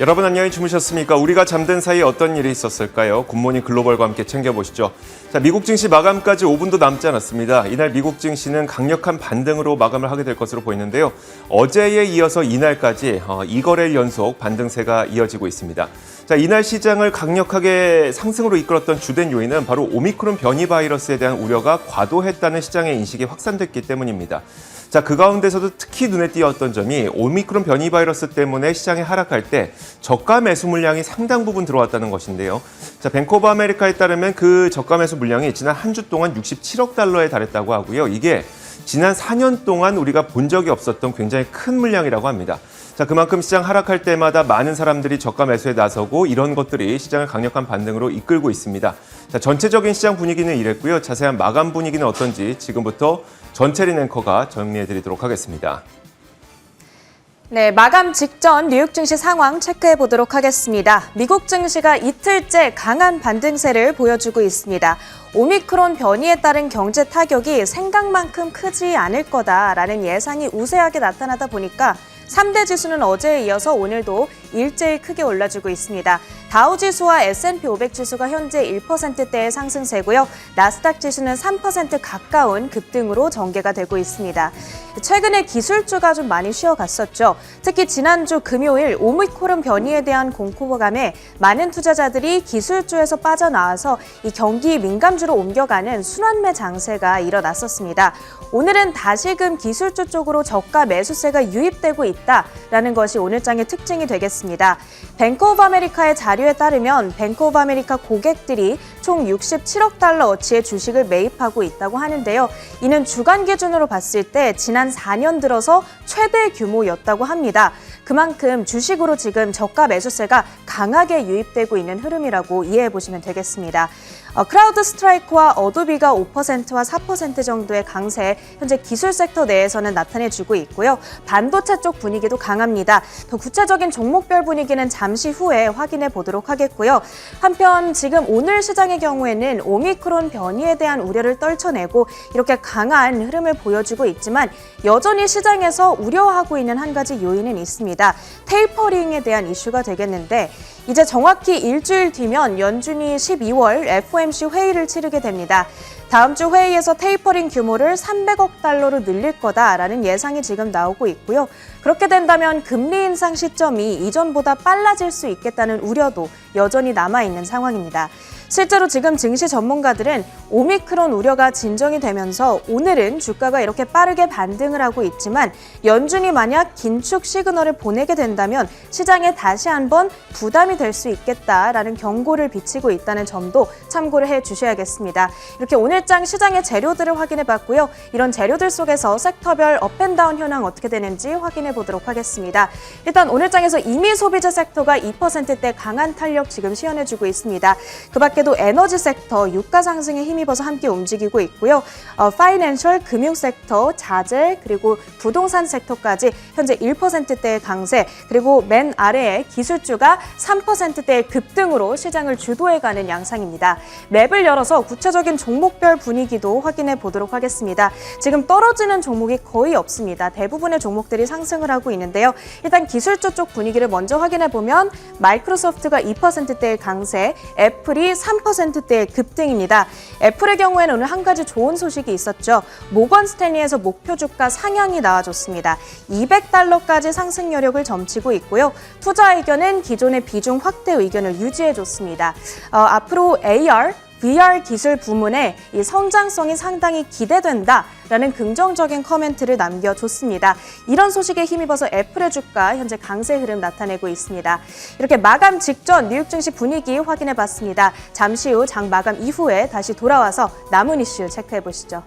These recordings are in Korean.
여러분 안녕히 주무셨습니까? 우리가 잠든 사이에 어떤 일이 있었을까요? 굿모닝 글로벌과 함께 챙겨보시죠. 자, 미국 증시 마감까지 5분도 남지 않았습니다. 이날 미국 증시는 강력한 반등으로 마감을 하게 될 것으로 보이는데요. 어제에 이어서 이날까지 어, 2거래일 연속 반등세가 이어지고 있습니다. 자, 이날 시장을 강력하게 상승으로 이끌었던 주된 요인은 바로 오미크론 변이 바이러스에 대한 우려가 과도했다는 시장의 인식이 확산됐기 때문입니다. 자, 그 가운데서도 특히 눈에 띄었던 점이 오미크론 변이 바이러스 때문에 시장이 하락할 때 저가 매수 물량이 상당 부분 들어왔다는 것인데요. 자, 오브 아메리카에 따르면 그 저가 매수 물량이 지난 한 주 동안 67억 달러에 달했다고 하고요. 이게 지난 4년 동안 우리가 본 적이 없었던 굉장히 큰 물량이라고 합니다. 자, 그만큼 시장 하락할 때마다 많은 사람들이 저가 매수에 나서고 이런 것들이 시장을 강력한 반등으로 이끌고 있습니다. 자, 전체적인 시장 분위기는 이랬고요. 자세한 마감 분위기는 어떤지 지금부터 전체린 앵커가 정리해 드리도록 하겠습니다. 네, 마감 직전 뉴욕 증시 상황 체크해 보도록 하겠습니다. 미국 증시가 이틀째 강한 반등세를 보여주고 있습니다. 오미크론 변이에 따른 경제 타격이 생각만큼 크지 않을 거다라는 예상이 우세하게 나타나다 보니까 3대 지수는 어제에 이어서 오늘도 일제히 크게 올라주고 있습니다. 다우 지수와 S&P 500 지수가 현재 1%대의 상승세고요. 나스닥 지수는 3% 가까운 급등으로 전개가 되고 있습니다. 최근에 기술주가 좀 많이 쉬어갔었죠. 특히 지난주 금요일 오미크론 변이에 대한 공포감에 많은 투자자들이 기술주에서 빠져나와서 이 경기 민감주로 옮겨가는 순환매 장세가 일어났었습니다. 오늘은 다시금 기술주 쪽으로 저가 매수세가 유입되고 있다라는 것이 오늘장의 특징이 되겠습니다. 뱅크 오브 아메리카의 자료에 따르면 뱅크 오브 아메리카 고객들이 총 67억 달러어치의 주식을 매입하고 있다고 하는데요. 이는 주간 기준으로 봤을 때 지난 4년 들어서 최대 규모였다고 합니다. 그만큼 주식으로 지금 저가 매수세가 강하게 유입되고 있는 흐름이라고 이해해 보시면 되겠습니다. 어, 크라우드 스트라이크와 어도비가 5%와 4% 정도의 강세 현재 기술 섹터 내에서는 나타내주고 있고요. 반도체 쪽 분위기도 강합니다. 더 구체적인 종목별 분위기는 잠시 후에 확인해 보도록 하겠고요. 한편 지금 오늘 시장의 경우에는 오미크론 변이에 대한 우려를 떨쳐내고 이렇게 강한 흐름을 보여주고 있지만 여전히 시장에서 우려하고 있는 한 가지 요인은 있습니다. 테이퍼링에 대한 이슈가 되겠는데 이제 정확히 일주일 뒤면 연준이 12월 FOMC 회의를 치르게 됩니다. 다음 주 회의에서 테이퍼링 규모를 300억 달러로 늘릴 거다라는 예상이 지금 나오고 있고요. 그렇게 된다면 금리 인상 시점이 이전보다 빨라질 수 있겠다는 우려도 여전히 남아 있는 상황입니다. 실제로 지금 증시 전문가들은 오미크론 우려가 진정이 되면서 오늘은 주가가 이렇게 빠르게 반등을 하고 있지만 연준이 만약 긴축 시그널을 보내게 된다면 시장에 다시 한번 부담이 될 수 있겠다라는 경고를 비치고 있다는 점도 참고를 해 주셔야겠습니다. 이렇게 오늘 장 시장의 재료들을 확인해 봤고요. 이런 재료들 속에서 섹터별 업앤다운 현황 어떻게 되는지 확인해 보도록 하겠습니다. 일단 오늘장에서 이미 소비자 섹터가 2%대 강한 탄력 지금 시연해 주고 있습니다. 그 밖에도 에너지 섹터 유가 상승에 힘입어서 함께 움직이고 있고요. 어, 파이낸셜 금융 섹터, 자재 그리고 부동산 섹터까지 현재 1%대의 강세 그리고 맨 아래에 기술주가 3%대의 급등으로 시장을 주도해 가는 양상입니다. 맵을 열어서 구체적인 종목별 분위기도 확인해 보도록 하겠습니다. 지금 떨어지는 종목이 거의 없습니다. 대부분의 종목들이 상승을 하고 있는데요. 일단 기술주 쪽 분위기를 먼저 확인해 보면 마이크로소프트가 2%대의 강세, 애플이 3%대의 급등입니다. 애플의 경우에는 오늘 한 가지 좋은 소식이 있었죠. 모건 스탠리에서 목표 주가 상향이 나와줬습니다. 200달러까지 상승 여력을 점치고 있고요. 투자 의견은 기존의 비중 확대 의견을 유지해줬습니다. 어, 앞으로 AR, VR 기술 부문의 이 성장성이 상당히 기대된다라는 긍정적인 커멘트를 남겨줬습니다. 이런 소식에 힘입어서 애플의 주가 현재 강세 흐름 나타내고 있습니다. 이렇게 마감 직전 뉴욕 증시 분위기 확인해 봤습니다. 잠시 후 장 마감 이후에 다시 돌아와서 남은 이슈 체크해 보시죠.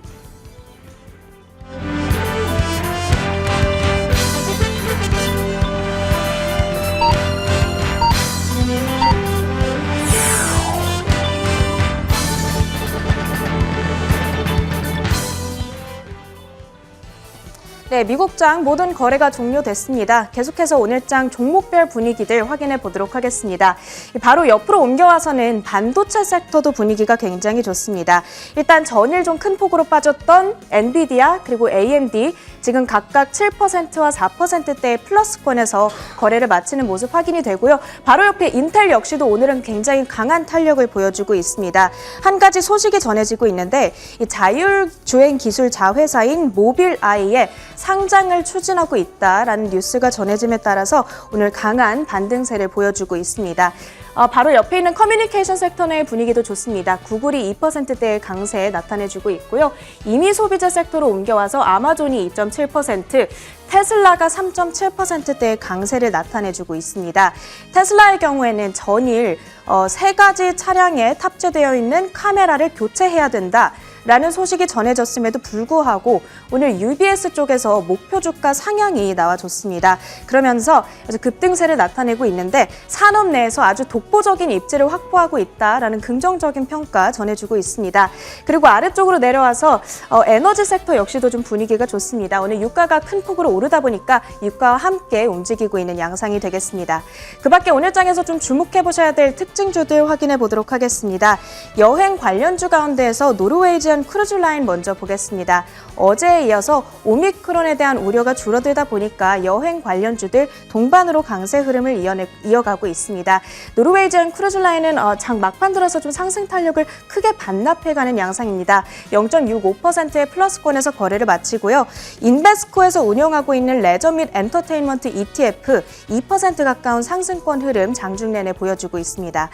네, 미국장 모든 거래가 종료됐습니다. 계속해서 오늘장 종목별 분위기들 확인해 보도록 하겠습니다. 바로 옆으로 옮겨와서는 반도체 섹터도 분위기가 굉장히 좋습니다. 일단 전일 좀 큰 폭으로 빠졌던 엔비디아 그리고 AMD 지금 각각 7%와 4%대의 플러스권에서 거래를 마치는 모습 확인이 되고요. 바로 옆에 인텔 역시도 오늘은 굉장히 강한 탄력을 보여주고 있습니다. 한 가지 소식이 전해지고 있는데 이 자율주행 기술 자회사인 모빌아이의 상장을 추진하고 있다라는 뉴스가 전해짐에 따라서 오늘 강한 반등세를 보여주고 있습니다. 어, 바로 옆에 있는 커뮤니케이션 섹터 내의 분위기도 좋습니다. 구글이 2%대의 강세 나타내주고 있고요. 이미 소비자 섹터로 옮겨와서 아마존이 2.7%, 테슬라가 3.7%대의 강세를 나타내주고 있습니다. 테슬라의 경우에는 전일 어, 세 가지 차량에 탑재되어 있는 카메라를 교체해야 된다. 라는 소식이 전해졌음에도 불구하고 오늘 UBS 쪽에서 목표 주가 상향이 나와줬습니다. 그러면서 아주 급등세를 나타내고 있는데 산업 내에서 아주 독보적인 입지를 확보하고 있다라는 긍정적인 평가 전해주고 있습니다. 그리고 아래쪽으로 내려와서 어, 에너지 섹터 역시도 좀 분위기가 좋습니다. 오늘 유가가 큰 폭으로 오르다 보니까 유가와 함께 움직이고 있는 양상이 되겠습니다. 그 밖에 오늘 장에서 좀 주목해 보셔야 될 특징주들 확인해 보도록 하겠습니다. 여행 관련주 가운데에서 노르웨이지 안 크루즈 라인 먼저 보겠습니다. 어제에 이어서 오미크론에 대한 우려가 줄어들다 보니까 여행 관련주들 동반으로 강세 흐름을 이어내, 이어가고 있습니다. 노르웨이지안 크루즈 라인은 어, 장 막판 들어서 좀 상승 탄력을 크게 반납해가는 양상입니다. 0.65%의 플러스권에서 거래를 마치고요. 인베스코에서 운영하고 있는 레저 및 엔터테인먼트 ETF 2% 가까운 상승권 흐름 장중 내내 보여주고 있습니다.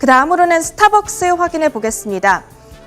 그 다음으로는 스타벅스 확인해 보겠습니다.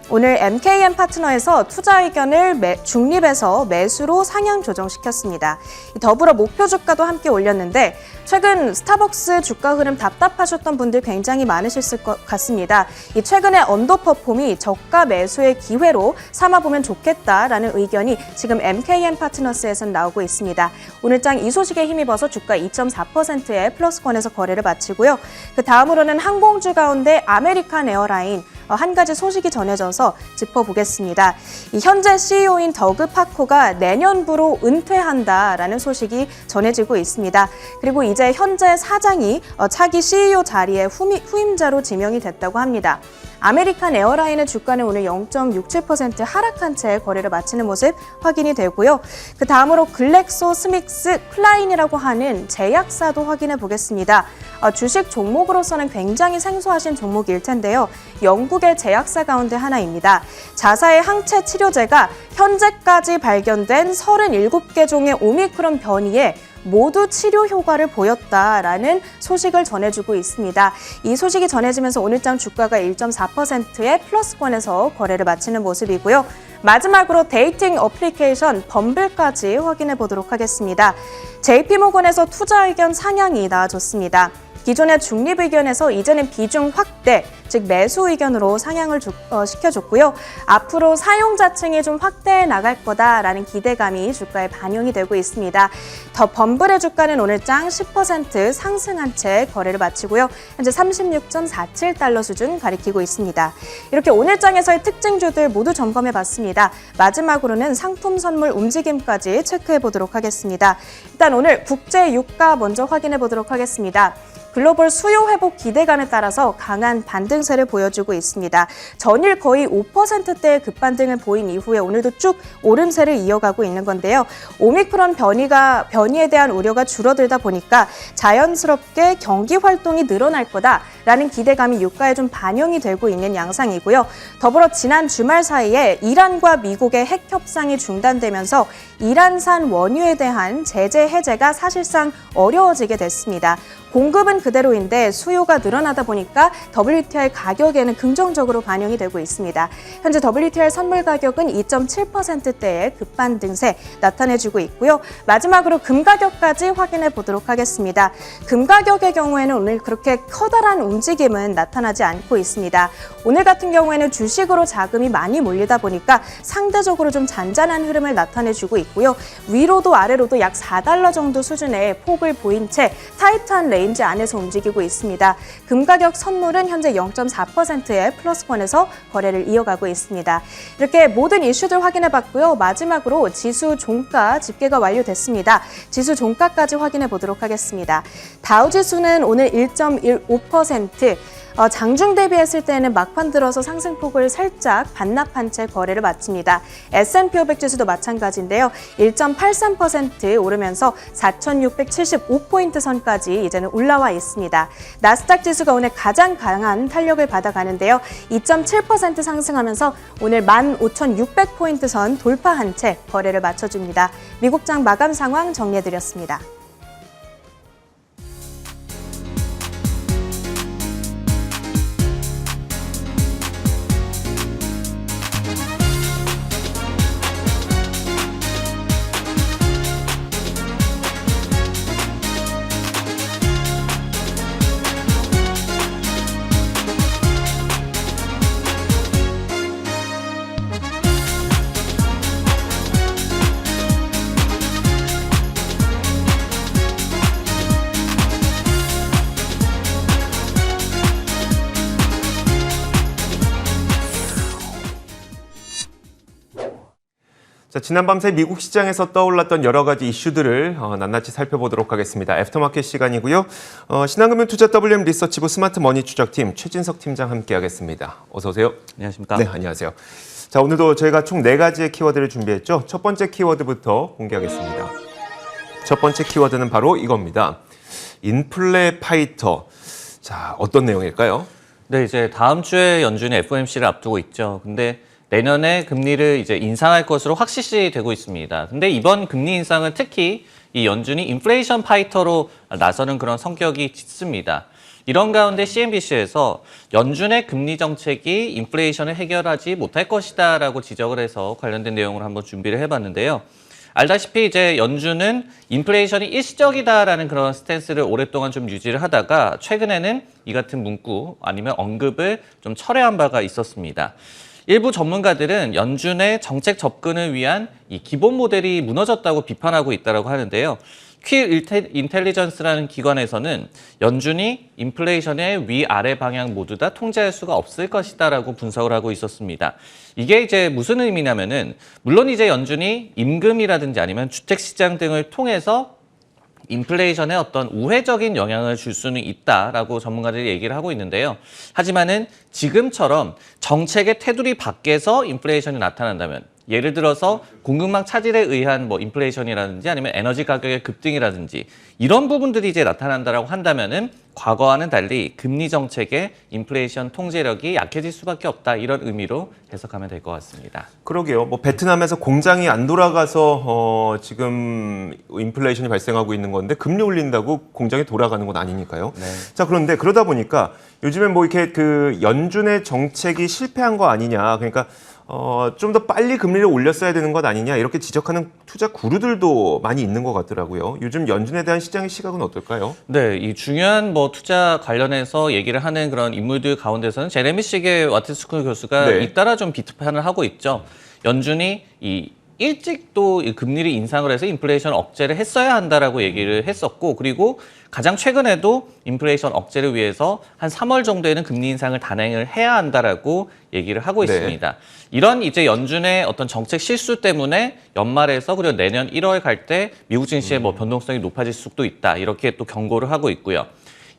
오늘 MKM 파트너에서 투자 의견을 매, 중립에서 매수로 상향 조정시켰습니다. 더불어 목표 주가도 함께 올렸는데 최근 스타벅스 주가 흐름 답답하셨던 분들 굉장히 많으실 것 같습니다. 이 최근에 언더퍼폼이 저가 매수의 기회로 삼아보면 좋겠다라는 의견이 지금 MKM 파트너스에선 나오고 있습니다. 오늘 장 이 소식에 힘입어서 주가 2.4%의 플러스권에서 거래를 마치고요. 그 다음으로는 항공주 가운데 아메리칸 에어라인 어, 한 가지 소식이 전해져서 짚어보겠습니다. 이 현재 CEO인 더그 파코가 내년부로 은퇴한다라는 소식이 전해지고 있습니다. 그리고 이제 현재 사장이 어, 차기 CEO 자리에 후임자로 지명이 됐다고 합니다. 아메리칸 에어라인의 주가는 오늘 0.67% 하락한 채 거래를 마치는 모습 확인이 되고요. 그 다음으로 글렉소 스믹스 클라인이라고 하는 제약사도 확인해 보겠습니다. 어, 주식 종목으로서는 굉장히 생소하신 종목일 텐데요. 영국의 제약사 가운데 하나입니다. 자사의 항체 치료제가 현재까지 발견된 37개 종의 오미크론 변이에 모두 치료 효과를 보였다라는 소식을 전해주고 있습니다. 이 소식이 전해지면서 오늘장 주가가 1.4%의 플러스권에서 거래를 마치는 모습이고요. 마지막으로 데이팅 어플리케이션 범블까지 확인해 보도록 하겠습니다. JP모건에서 투자 의견 상향이 나와줬습니다. 기존의 중립 의견에서 이제는 비중 확대, 즉 매수 의견으로 상향을 주, 어, 시켜줬고요. 앞으로 사용자층이 좀 확대해 나갈 거다라는 기대감이 주가에 반영이 되고 있습니다. 더 범블의 주가는 오늘 장 10% 상승한 채 거래를 마치고요. 현재 36.47달러 수준 가리키고 있습니다. 이렇게 오늘 장에서의 특징주들 모두 점검해 봤습니다. 마지막으로는 상품 선물 움직임까지 체크해 보도록 하겠습니다. 일단 오늘 국제 유가 먼저 확인해 보도록 하겠습니다. 글로벌 수요 회복 기대감에 따라서 강한 반등세를 보여주고 있습니다. 전일 거의 5%대의 급반등을 보인 이후에 오늘도 쭉 오름세를 이어가고 있는 건데요. 오미크론 변이가 변이에 대한 우려가 줄어들다 보니까 자연스럽게 경기 활동이 늘어날 거다라는 기대감이 유가에 좀 반영이 되고 있는 양상이고요. 더불어 지난 주말 사이에 이란과 미국의 핵 협상이 중단되면서 이란산 원유에 대한 제재 해제가 사실상 어려워지게 됐습니다. 공급은 그대로인데 수요가 늘어나다 보니까 WTI 가격에는 긍정적으로 반영이 되고 있습니다. 현재 WTI 선물 가격은 2.7%대의 급반등세 나타내주고 있고요. 마지막으로 금 가격까지 확인해 보도록 하겠습니다. 금 가격의 경우에는 오늘 그렇게 커다란 움직임은 나타나지 않고 있습니다. 오늘 같은 경우에는 주식으로 자금이 많이 몰리다 보니까 상대적으로 좀 잔잔한 흐름을 나타내주고 있고 요. 위로도 아래로도 약 4달러 정도 수준의 폭을 보인 채 타이트한 레인지 안에서 움직이고 있습니다. 금 가격 선물은 현재 0.4%의 플러스권에서 거래를 이어가고 있습니다. 이렇게 모든 이슈들 확인해 봤고요. 마지막으로 지수 종가 집계가 완료됐습니다. 지수 종가까지 확인해 보도록 하겠습니다. 다우 지수는 오늘 1.15% 어, 장중 대비했을 때는 막판 들어서 상승폭을 살짝 반납한 채 거래를 마칩니다. S&P 500 지수도 마찬가지인데요. 1.83% 오르면서 4,675포인트 선까지 이제는 올라와 있습니다. 나스닥 지수가 오늘 가장 강한 탄력을 받아가는데요. 2.7% 상승하면서 오늘 15,600포인트 선 돌파한 채 거래를 마쳐줍니다. 미국장 마감 상황 정리해드렸습니다. 지난밤새 미국 시장에서 떠올랐던 여러 가지 이슈들을 어, 낱낱이 살펴보도록 하겠습니다. 애프터마켓 시간이고요. 어, 신한금융 투자 WM 리서치부 스마트 머니 추적팀 최진석 팀장 함께하겠습니다. 어서 오세요. 안녕하십니까. 네, 안녕하세요. 자, 오늘도 저희가 총 네 가지의 키워드를 준비했죠. 첫 번째 키워드부터 공개하겠습니다. 첫 번째 키워드는 바로 이겁니다. 인플레 파이터. 자, 어떤 내용일까요? 네, 이제 다음 주에 연준이 FOMC를 앞두고 있죠. 근데 내년에 금리를 이제 인상할 것으로 확실시 되고 있습니다. 근데 이번 금리 인상은 특히 이 연준이 인플레이션 파이터로 나서는 그런 성격이 짙습니다. 이런 가운데 CNBC에서 연준의 금리 정책이 인플레이션을 해결하지 못할 것이다 라고 지적을 해서 관련된 내용을 한번 준비를 해봤는데요. 알다시피 이제 연준은 인플레이션이 일시적이다라는 그런 스탠스를 오랫동안 좀 유지를 하다가 최근에는 이 같은 문구 아니면 언급을 좀 철회한 바가 있었습니다. 일부 전문가들은 연준의 정책 접근을 위한 이 기본 모델이 무너졌다고 비판하고 있다고 하는데요. 퀴 인텔리전스라는 기관에서는 연준이 인플레이션의 위아래 방향 모두 다 통제할 수가 없을 것이다라고 분석을 하고 있었습니다. 이게 이제 무슨 의미냐면은 물론 이제 연준이 임금이라든지 아니면 주택 시장 등을 통해서 인플레이션에 어떤 우회적인 영향을 줄 수는 있다라고 전문가들이 얘기를 하고 있는데요. 하지만은 지금처럼 정책의 테두리 밖에서 인플레이션이 나타난다면 예를 들어서 공급망 차질에 의한 뭐 인플레이션이라든지 아니면 에너지 가격의 급등이라든지 이런 부분들이 이제 나타난다라고 한다면은 과거와는 달리 금리 정책의 인플레이션 통제력이 약해질 수밖에 없다 이런 의미로 해석하면 될 것 같습니다. 그러게요. 뭐 베트남에서 공장이 안 돌아가서 어, 지금 인플레이션이 발생하고 있는 건데 금리 올린다고 공장이 돌아가는 건 아니니까요. 네. 자 그런데 그러다 보니까 요즘에 뭐 이렇게 그 연준의 정책이 실패한 거 아니냐. 그러니까 어, 좀 더 빨리 금리를 올렸어야 되는 것 아니냐 이렇게 지적하는 투자 구루들도 많이 있는 것 같더라고요. 요즘 연준에 대한 시장의 시각은 어떨까요? 네, 이 중요한 뭐 투자 관련해서 얘기를 하는 그런 인물들 가운데서는 제레미 시게 와트스쿨 교수가 네. 잇따라 좀 비판을 하고 있죠. 연준이 이 일찍 또이 금리를 인상을 해서 인플레이션 억제를 했어야 한다라고 얘기를 했었고 그리고 가장 최근에도 인플레이션 억제를 위해서 한 3월 정도에는 금리 인상을 단행을 해야 한다라고 얘기를 하고 네. 있습니다. 이런 이제 연준의 어떤 정책 실수 때문에 연말에서 그리고 내년 1월 갈 때 미국 증시의 뭐 변동성이 높아질 수도 있다 이렇게 또 경고를 하고 있고요.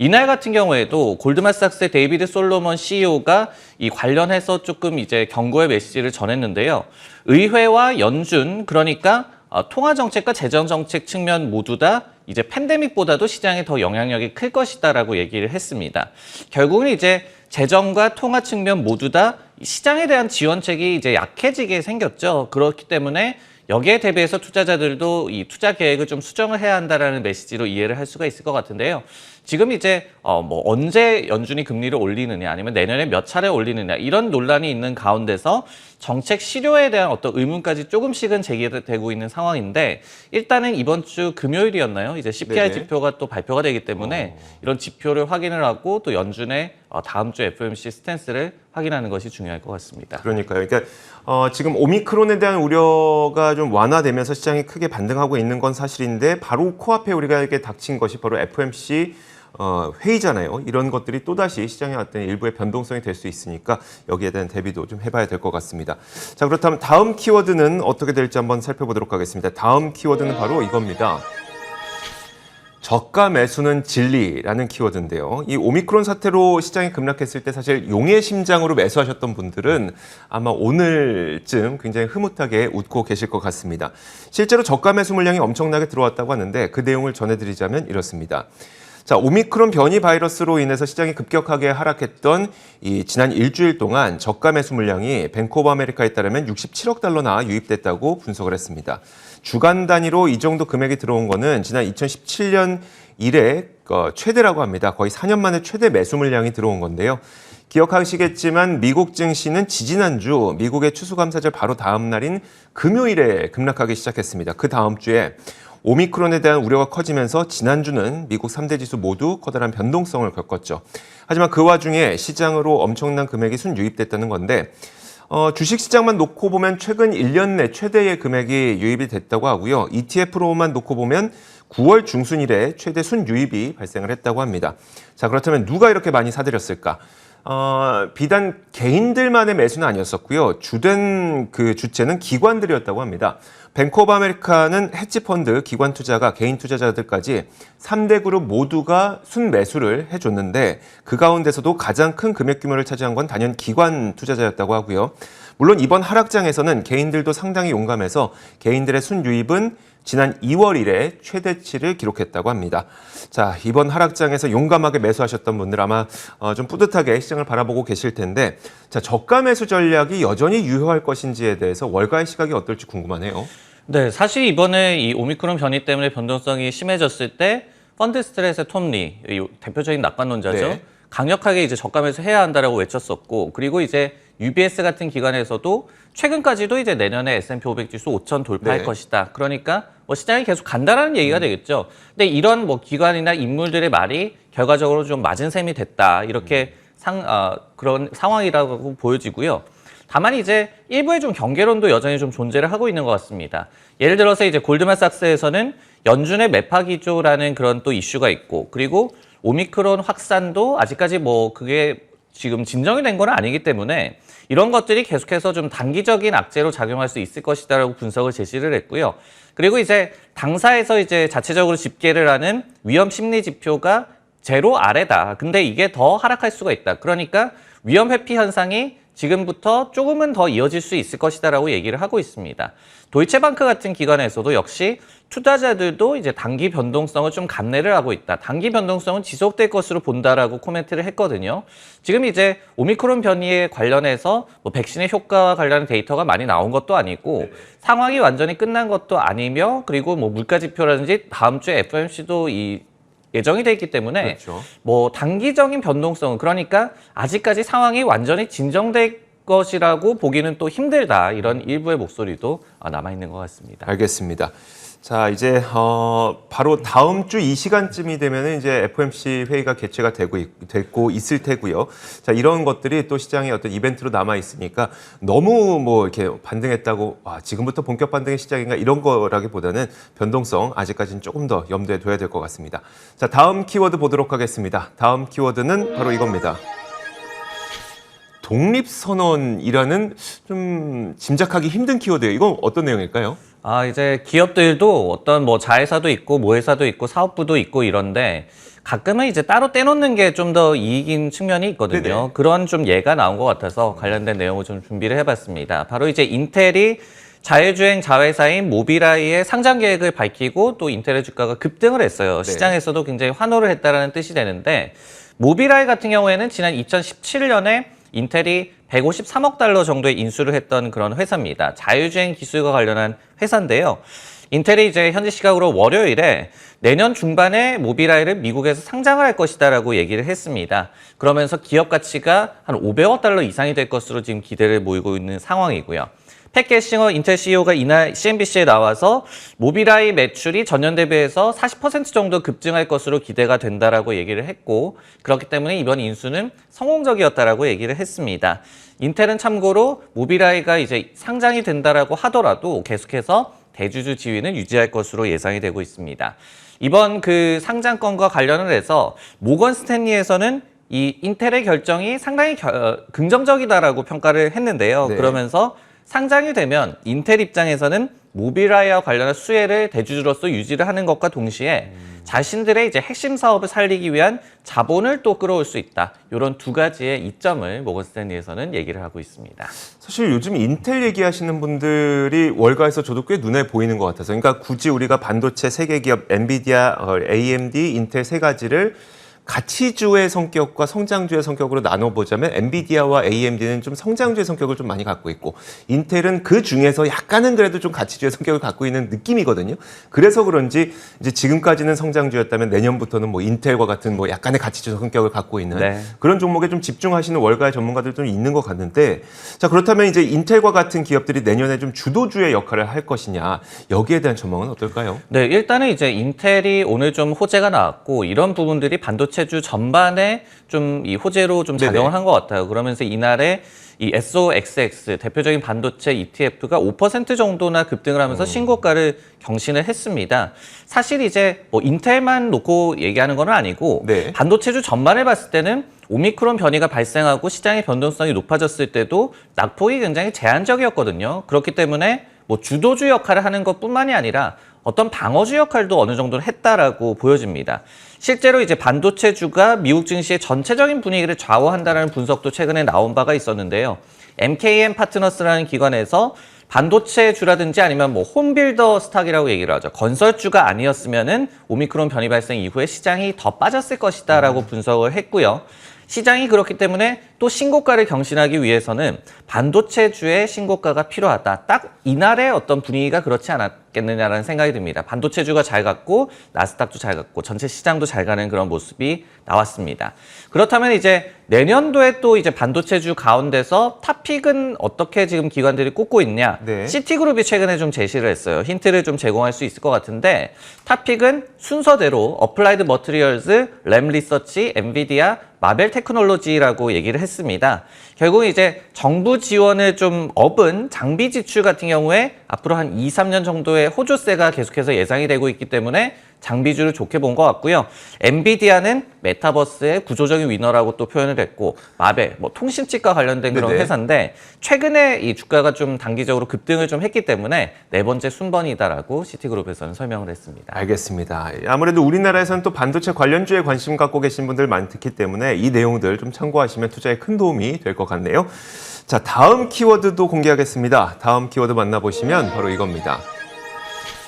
이날 같은 경우에도 골드만삭스의 데이비드 솔로몬 CEO가 이 관련해서 조금 이제 경고의 메시지를 전했는데요. 의회와 연준 그러니까 어, 통화 정책과 재정 정책 측면 모두 다 이제 팬데믹보다도 시장에 더 영향력이 클 것이다라고 얘기를 했습니다. 결국은 이제 재정과 통화 측면 모두 다 시장에 대한 지원책이 이제 약해지게 생겼죠. 그렇기 때문에 여기에 대비해서 투자자들도 이 투자 계획을 좀 수정을 해야 한다라는 메시지로 이해를 할 수가 있을 것 같은데요. 지금 이제 어 뭐 언제 연준이 금리를 올리느냐 아니면 내년에 몇 차례 올리느냐 이런 논란이 있는 가운데서 정책 실효에 대한 어떤 의문까지 조금씩은 제기되고 있는 상황인데 일단은 이번 주 금요일이었나요? 이제 CPI 네네. 지표가 또 발표가 되기 때문에 이런 지표를 확인을 하고 또 연준의 어, 다음 주 FOMC 스탠스를 확인하는 것이 중요할 것 같습니다. 그러니까요. 그러니까 어, 지금 오미크론에 대한 우려가 좀 완화되면서 시장이 크게 반등하고 있는 건 사실인데 바로 코앞에 우리가 이렇게 닥친 것이 바로 FOMC 어, 회의잖아요. 이런 것들이 또다시 시장의 어떤 일부의 변동성이 될 수 있으니까 여기에 대한 대비도 좀 해봐야 될 것 같습니다. 자, 그렇다면 다음 키워드는 어떻게 될지 한번 살펴보도록 하겠습니다. 다음 키워드는 바로 이겁니다. 저가 매수는 진리라는 키워드인데요. 이 오미크론 사태로 시장이 급락했을 때 사실 용의 심장으로 매수하셨던 분들은 아마 오늘쯤 굉장히 흐뭇하게 웃고 계실 것 같습니다. 실제로 저가 매수 물량이 엄청나게 들어왔다고 하는데 그 내용을 전해드리자면 이렇습니다. 자, 오미크론 변이 바이러스로 인해서 시장이 급격하게 하락했던 이 지난 일주일 동안 저가 매수 물량이 뱅크 오브 아메리카에 따르면 67억 달러나 유입됐다고 분석을 했습니다. 주간 단위로 이 정도 금액이 들어온 거는 지난 2017년 이래 어, 최대라고 합니다. 거의 4년 만에 최대 매수 물량이 들어온 건데요. 기억하시겠지만 미국 증시는 지지난주 미국의 추수감사절 바로 다음 날인 금요일에 급락하기 시작했습니다. 그 다음 주에 오미크론에 대한 우려가 커지면서 지난주는 미국 3대 지수 모두 커다란 변동성을 겪었죠. 하지만 그 와중에 시장으로 엄청난 금액이 순유입됐다는 건데 어, 주식시장만 놓고 보면 최근 1년 내 최대의 금액이 유입이 됐다고 하고요. ETF로만 놓고 보면 9월 중순 이래 최대 순유입이 발생을 했다고 합니다. 자, 그렇다면 누가 이렇게 많이 사들였을까? 어, 비단 개인들만의 매수는 아니었었고요. 주된 그 주체는 기관들이었다고 합니다. 뱅크 오브 아메리카는 헤지펀드, 기관 투자가 개인 투자자들까지 3대 그룹 모두가 순매수를 해줬는데 그 가운데서도 가장 큰 금액 규모를 차지한 건 단연 기관 투자자였다고 하고요. 물론 이번 하락장에서는 개인들도 상당히 용감해서 개인들의 순유입은 지난 2월 이래 최대치를 기록했다고 합니다. 자, 이번 하락장에서 용감하게 매수하셨던 분들 아마 어, 좀 뿌듯하게 시장을 바라보고 계실 텐데, 자, 저가 매수 전략이 여전히 유효할 것인지에 대해서 월가의 시각이 어떨지 궁금하네요. 네, 사실 이번에 이 오미크론 변이 때문에 변동성이 심해졌을 때 펀드 스트레스의 톰리, 이 대표적인 낙관론자죠. 네. 강력하게 이제 저감에서 해야 한다라고 외쳤었고, 그리고 이제 UBS 같은 기관에서도 최근까지도 이제 내년에 S&P 500 지수 5천 돌파할 네. 것이다. 그러니까 뭐 시장이 계속 간다라는 얘기가 되겠죠. 근데 이런 뭐 기관이나 인물들의 말이 결과적으로 좀 맞은 셈이 됐다. 이렇게 상 아, 그런 상황이라고 보여지고요. 다만 이제 일부의 좀 경계론도 여전히 좀 존재를 하고 있는 것 같습니다. 예를 들어서 이제 골드만삭스에서는 연준의 매파 기조라는 그런 또 이슈가 있고 그리고 오미크론 확산도 아직까지 뭐 그게 지금 진정이 된 건 아니기 때문에 이런 것들이 계속해서 좀 단기적인 악재로 작용할 수 있을 것이다라고 분석을 제시를 했고요. 그리고 이제 당사에서 이제 자체적으로 집계를 하는 위험 심리 지표가 제로 아래다. 근데 이게 더 하락할 수가 있다. 그러니까 위험 회피 현상이 지금부터 조금은 더 이어질 수 있을 것이다라고 얘기를 하고 있습니다. 도이체방크 같은 기관에서도 역시 투자자들도 이제 단기 변동성을 좀 감내를 하고 있다. 단기 변동성은 지속될 것으로 본다라고 코멘트를 했거든요. 지금 이제 오미크론 변이에 관련해서 뭐 백신의 효과와 관련한 데이터가 많이 나온 것도 아니고 상황이 완전히 끝난 것도 아니며 그리고 뭐 물가 지표라든지 다음 주에 FOMC도 이 예정이 돼 있기 때문에 그렇죠. 뭐 단기적인 변동성은 그러니까 아직까지 상황이 완전히 진정될 것이라고 보기는 또 힘들다 이런 일부의 목소리도 남아 있는 것 같습니다. 알겠습니다. 자, 이제 어, 바로 다음 주 이 시간쯤이 되면 이제 FOMC 회의가 개최가 되고 있, 됐고 있을 테고요. 자, 이런 것들이 또 시장의 어떤 이벤트로 남아 있으니까 너무 뭐 이렇게 반등했다고 와, 지금부터 본격 반등의 시작인가 이런 거라기보다는 변동성 아직까지는 조금 더 염두에 둬야 될 것 같습니다. 자, 다음 키워드 보도록 하겠습니다. 다음 키워드는 바로 이겁니다. 독립선언이라는 좀 짐작하기 힘든 키워드예요. 이건 어떤 내용일까요? 아, 이제 기업들도 어떤 뭐 자회사도 있고 모회사도 있고 사업부도 있고 이런데 가끔은 이제 따로 떼놓는 게 좀 더 이익인 측면이 있거든요. 네네. 그런 좀 예가 나온 것 같아서 관련된 내용을 좀 준비를 해봤습니다. 바로 이제 인텔이 자율주행 자회사인 모비라이의 상장 계획을 밝히고 또 인텔의 주가가 급등을 했어요. 네. 시장에서도 굉장히 환호를 했다라는 뜻이 되는데 모비라이 같은 경우에는 지난 2017년에 인텔이 153억 달러 정도의 인수를 했던 그런 회사입니다. 자율주행 기술과 관련한 회사인데요. 인텔이 이제 현지 시각으로 월요일에 내년 중반에 모비라이를 미국에서 상장을 할 것이다라고 얘기를 했습니다. 그러면서 기업 가치가 한 500억 달러 이상이 될 것으로 지금 기대를 모이고 있는 상황이고요. 팻 게싱어 인텔 CEO가 이날 CNBC에 나와서 모비라이 매출이 전년 대비해서 40% 정도 급증할 것으로 기대가 된다라고 얘기를 했고 그렇기 때문에 이번 인수는 성공적이었다라고 얘기를 했습니다. 인텔은 참고로 모비라이가 이제 상장이 된다라고 하더라도 계속해서 대주주 지위는 유지할 것으로 예상이 되고 있습니다. 이번 그 상장건과 관련을 해서 모건 스탠리에서는 이 인텔의 결정이 상당히 겨- 어, 긍정적이다라고 평가를 했는데요. 네. 그러면서 상장이 되면 인텔 입장에서는 모빌아이와 관련한 수혜를 대주주로서 유지를 하는 것과 동시에 자신들의 이제 핵심 사업을 살리기 위한 자본을 또 끌어올 수 있다. 이런 두 가지의 이점을 모건 스탠리에서는 얘기를 하고 있습니다. 사실 요즘 인텔 얘기하시는 분들이 월가에서 저도 꽤 눈에 보이는 것 같아서 그러니까 굳이 우리가 반도체 세계 기업 엔비디아, 어, AMD, 인텔 세 가지를 가치주의 성격과 성장주의 성격으로 나눠보자면 엔비디아와 AMD는 좀 성장주의 성격을 좀 많이 갖고 있고 인텔은 그 중에서 약간은 그래도 좀 가치주의 성격을 갖고 있는 느낌이거든요. 그래서 그런지 이제 지금까지는 성장주였다면 내년부터는 뭐 인텔과 같은 뭐 약간의 가치주의 성격을 갖고 있는 네. 그런 종목에 좀 집중하시는 월가의 전문가들도 있는 것 같는데 자 그렇다면 이제 인텔과 같은 기업들이 내년에 좀 주도주의 역할을 할 것이냐 여기에 대한 전망은 어떨까요? 네, 일단은 이제 인텔이 오늘 좀 호재가 나왔고 이런 부분들이 반도체 주 전반에 좀 이 호재로 좀 작용을. 한 것 같아요. 그러면서 이날에 이 SOXX 대표적인 반도체 ETF가 5% 정도나 급등을 하면서 신고가를 경신을 했습니다. 사실 이제 뭐 인텔만 놓고 얘기하는 건 아니고 네. 반도체주 전반을 봤을 때는 오미크론 변이가 발생하고 시장의 변동성이 높아졌을 때도 낙폭이 굉장히 제한적이었거든요. 그렇기 때문에 뭐 주도주 역할을 하는 것뿐만이 아니라 어떤 방어주 역할도 어느 정도는 했다라고 보여집니다. 실제로 이제 반도체주가 미국 증시의 전체적인 분위기를 좌우한다라는 분석도 최근에 나온 바가 있었는데요. MKM 파트너스라는 기관에서 반도체 주라든지 아니면 뭐 홈빌더 스탁이라고 얘기를 하죠. 건설주가 아니었으면은 오미크론 변이 발생 이후에 시장이 더 빠졌을 것이다라고 분석을 했고요. 시장이 그렇기 때문에 또 신고가를 경신하기 위해서는 반도체주의 신고가가 필요하다. 딱 이날의 어떤 분위기가 그렇지 않았겠느냐라는 생각이 듭니다. 반도체주가 잘 갔고 나스닥도 잘 갔고 전체 시장도 잘 가는 그런 모습이 나왔습니다. 그렇다면 이제 내년도에 또 이제 반도체주 가운데서 탑픽은 어떻게 지금 기관들이 꼽고 있냐? 네. 시티그룹이 최근에 좀 제시를 했어요. 힌트를 좀 제공할 수 있을 것 같은데 탑픽은 순서대로 어플라이드 머트리얼즈, 램 리서치, 엔비디아, 마벨 테크놀로지라고 얘기를 했 습니다. 결국 이제 정부 지원을 좀 업은 장비 지출 같은 경우에 앞으로 한 2, 3년 정도의 호조세가 계속해서 예상이 되고 있기 때문에 장비주를 좋게 본 것 같고요. 엔비디아는 메타버스의 구조적인 위너라고 또 표현을 했고 마벨, 뭐 통신칩과 관련된 그런 네네. 회사인데 최근에 이 주가가 좀 단기적으로 급등을 좀 했기 때문에 네 번째 순번이다라고 시티그룹에서는 설명을 했습니다. 알겠습니다. 아무래도 우리나라에서는 또 반도체 관련주에 관심 갖고 계신 분들 많기 때문에 이 내용들 좀 참고하시면 투자에 큰 도움이 될 것 같 네요. 자, 다음 키워드도 공개하겠습니다. 다음 키워드 만나보시면 바로 이겁니다.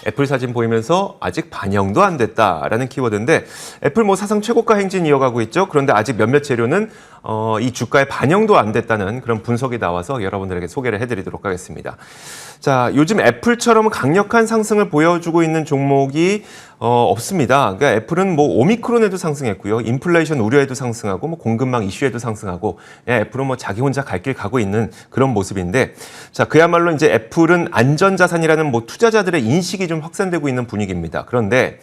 애플 사진 보이면서 아직 반영도 안 됐다라는 키워드인데 애플 뭐 사상 최고가 행진 이어가고 있죠. 그런데 아직 몇몇 재료는 어, 이 주가에 반영도 안 됐다는 그런 분석이 나와서 여러분들에게 소개를 해드리도록 하겠습니다. 자, 요즘 애플처럼 강력한 상승을 보여주고 있는 종목이 어, 없습니다. 그러니까 애플은 뭐 오미크론에도 상승했고요. 인플레이션 우려에도 상승하고 뭐 공급망 이슈에도 상승하고 예, 애플은 뭐 자기 혼자 갈 길 가고 있는 그런 모습인데 자, 그야말로 이제 애플은 안전 자산이라는 뭐 투자자들의 인식이 좀 확산되고 있는 분위기입니다. 그런데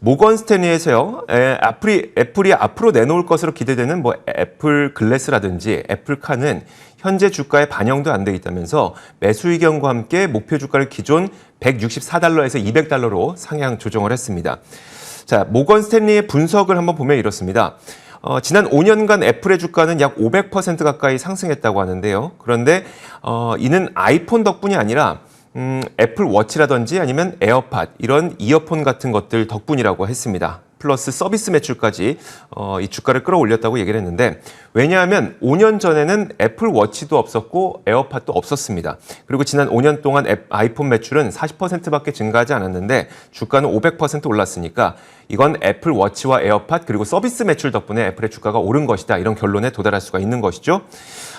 모건 스탠리에서요. 에, 애플이 애플이 앞으로 내놓을 것으로 기대되는 뭐 애플 글래스라든지 애플카는 현재 주가에 반영도 안 돼 있다면서 매수 의견과 함께 목표 주가를 기존 164달러에서 200달러로 상향 조정을 했습니다. 자, 모건 스탠리의 분석을 한번 보면 이렇습니다. 어, 지난 5년간 애플의 주가는 약 500% 가까이 상승했다고 하는데요. 그런데 어, 이는 아이폰 덕분이 아니라 음, 애플 워치라든지 아니면 에어팟 이런 이어폰 같은 것들 덕분이라고 했습니다. 플러스 서비스 매출까지 어, 이 주가를 끌어올렸다고 얘기를 했는데 왜냐하면 5년 전에는 애플 워치도 없었고 에어팟도 없었습니다. 그리고 지난 5년 동안 앱- 아이폰 매출은 40%밖에 증가하지 않았는데 주가는 500% 올랐으니까 이건 애플 워치와 에어팟 그리고 서비스 매출 덕분에 애플의 주가가 오른 것이다 이런 결론에 도달할 수가 있는 것이죠.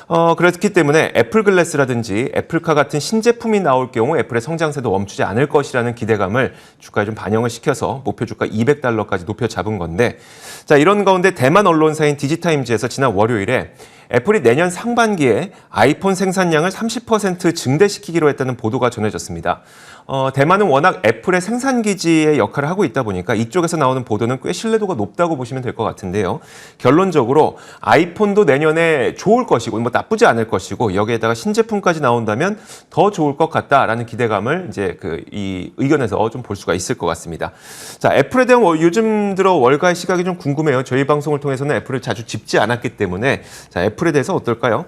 어, 그렇기 때문에 애플 글래스라든지 애플카 같은 신제품이 나올 경우 애플의 성장세도 멈추지 않을 것이라는 기대감을 주가에 좀 반영을 시켜서 목표 주가 200달러까지 높여 잡은 건데 자 이런 가운데 대만 언론사인 디지타임즈에서 지난 월 요일에 애플이 내년 상반기에 아이폰 생산량을 30% 증대시키기로 했다는 보도가 전해졌습니다. 어, 대만은 워낙 애플의 생산 기지의 역할을 하고 있다 보니까 이쪽에서 나오는 보도는 꽤 신뢰도가 높다고 보시면 될 것 같은데요. 결론적으로 아이폰도 내년에 좋을 것이고 뭐 나쁘지 않을 것이고 여기에다가 신제품까지 나온다면 더 좋을 것 같다라는 기대감을 이제 그 이 의견에서 좀 볼 수가 있을 것 같습니다. 자, 애플에 대한 월- 요즘 들어 월가의 시각이 좀 궁금해요. 저희 방송을 통해서는 애플을 자주 짚지 않았기 때문에 자, 애플 에 대해서 어떨까요?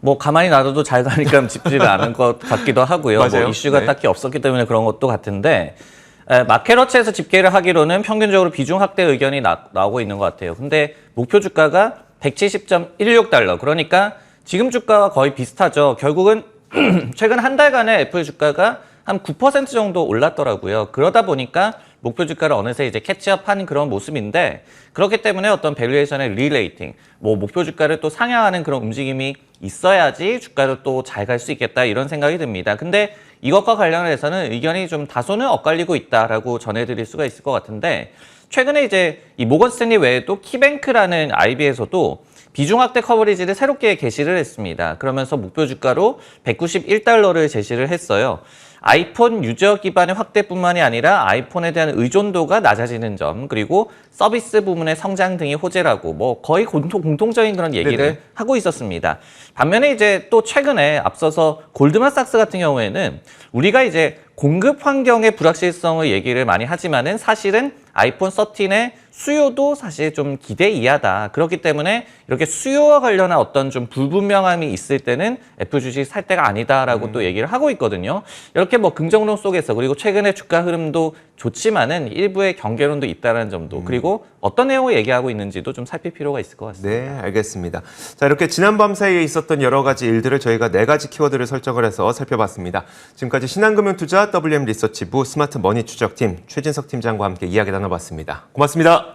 뭐 가만히 놔둬도 잘 가니까 짚지를 않은 것 같기도 하고요. 맞아요. 뭐 이슈가 네. 딱히 없었기 때문에 그런 것도 같은데 에, 마케러치에서 집계를 하기로는 평균적으로 비중 확대 의견이 나, 나오고 있는 것 같아요. 근데 목표 주가가 170.16달러. 그러니까 지금 주가와 거의 비슷하죠. 결국은 최근 한 달간의 애플 주가가 한 9% 정도 올랐더라고요. 그러다 보니까 목표 주가를 어느새 이제 캐치업한 그런 모습인데 그렇기 때문에 어떤 밸류에이션의 리레이팅, 뭐 목표 주가를 또 상향하는 그런 움직임이 있어야지 주가도 또잘 갈 수 있겠다 이런 생각이 듭니다. 근데 이것과 관련해서는 의견이 좀 다소는 엇갈리고 있다라고 전해드릴 수가 있을 것 같은데 최근에 이제 이 모건 스탠리 외에도 키뱅크라는 IB에서도 비중 확대 커버리지를 새롭게 게시를 했습니다. 그러면서 목표 주가로 191달러를 제시를 했어요. 아이폰 유저 기반의 확대뿐만이 아니라 아이폰에 대한 의존도가 낮아지는 점 그리고 서비스 부문의 성장 등이 호재라고 뭐 거의 공통, 공통적인 그런 얘기를 네네. 하고 있었습니다. 반면에 이제 또 최근에 앞서서 골드만삭스 같은 경우에는 우리가 이제 공급 환경의 불확실성을 얘기를 많이 하지만은 사실은 아이폰 13의 수요도 사실 좀 기대 이하다. 그렇기 때문에 이렇게 수요와 관련한 어떤 좀 불분명함이 있을 때는 애플 주식 살 때가 아니다라고 또 얘기를 하고 있거든요. 이렇게 뭐 긍정론 속에서 그리고 최근에 주가 흐름도 좋지만은 일부의 경계론도 있다는 점도 그리고 어떤 내용을 얘기하고 있는지도 좀 살필 필요가 있을 것 같습니다. 네, 알겠습니다. 자, 이렇게 지난 밤 사이에 있었던 여러 가지 일들을 저희가 네 가지 키워드를 설정을 해서 살펴봤습니다. 지금까지 신한금융투자 WM 리서치부 스마트 머니 추적팀 최진석 팀장과 함께 이야기 나눠봤습니다. 고맙습니다.